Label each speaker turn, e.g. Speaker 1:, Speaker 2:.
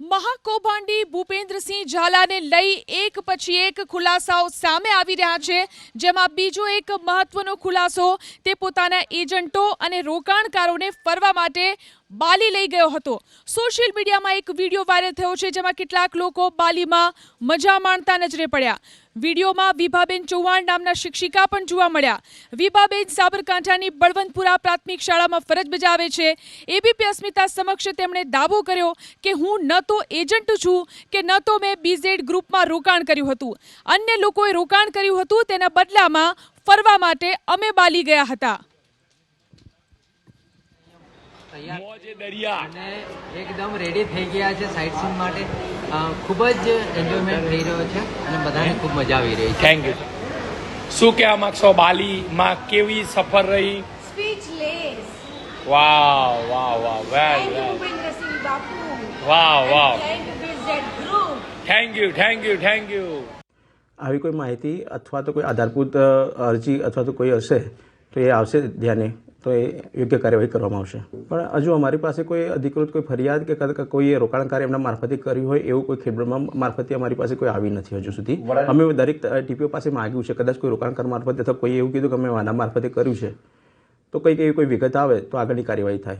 Speaker 1: મહાકૌભાંડી ભૂપેન્દ્રસિંહ ઝાલાને લઈ એક પછી એક ખુલાસાઓ સામે આવી રહ્યા છે, જેમાં બીજો એક મહત્વનો ખુલાસો, તે પોતાના એજન્ટો અને રોકાણકારોને ફરવા માટે બાલી લઈ ગયો હતો. સોશિયલ મીડિયામાં એક વીડિયો વાયરલ થયો છે જેમાં કેટલાક લોકો બાલીમાં મજા માણતા નજરે પડ્યા. વિડીયોમાં વિભાબેન ચૌહાણ નામના શિક્ષિકા પણ જોવા મળ્યા. વિભાબેન સાબરકાંઠાની બળવંતપુરા પ્રાથમિક શાળામાં ફરજ બજાવે છે. એબીપી અસ્મિતા સમક્ષ તેમણે દાવો કર્યો કે હું ન તો એજન્ટ છું કે ન તો મેં બીઝેડ ગ્રુપમાં રોકાણ કર્યું હતું. અન્ય લોકોએ રોકાણ કર્યું હતું તેના બદલામાં ફરવા માટે અમે બાલી ગયા હતા.
Speaker 2: મોજે દરિયા.
Speaker 3: એકદમ રેડી થઈ ગયા છે સાઇટ સીન માટે. ખૂબ જ એન્જોયમેન્ટ થઈ રહ્યો છે અને બધાને ખૂબ મજા આવી રહી છે.
Speaker 2: થેન્ક યુ શું કહેવા માંગશો? બાલીમાં કેવી સફર રહી?
Speaker 4: Speechless
Speaker 2: wow wow wow. Well. Wow wow. Thank you thank you thank you
Speaker 5: આવી કોઈ માહિતી અથવા તો કોઈ આધારભૂત અરજી અથવા તો કોઈ હશે તો એ આવશે ધ્યાને. તો એ યોગ્ય કાર્યવાહી કરવામાં આવશે. પણ હજુ અમારી પાસે કોઈ અધિકૃત કોઈ ફરિયાદ કે કદાચ કોઈએ રોકાણકાર એમના મારફતે કર્યું હોય એવું કોઈ ખેડૂતમાં મારફતે અમારી પાસે કોઈ આવી નથી હજુ સુધી. અમે દરેક ટીપીઓ પાસે માગ્યું છે. કદાચ કોઈ રોકાણકાર મારફતે અથવા કોઈ એવું કીધું કે અમે આના મારફતે કર્યું છે. તો કંઈક એવી કોઈ વિગત આવે તો આગળની કાર્યવાહી થાય.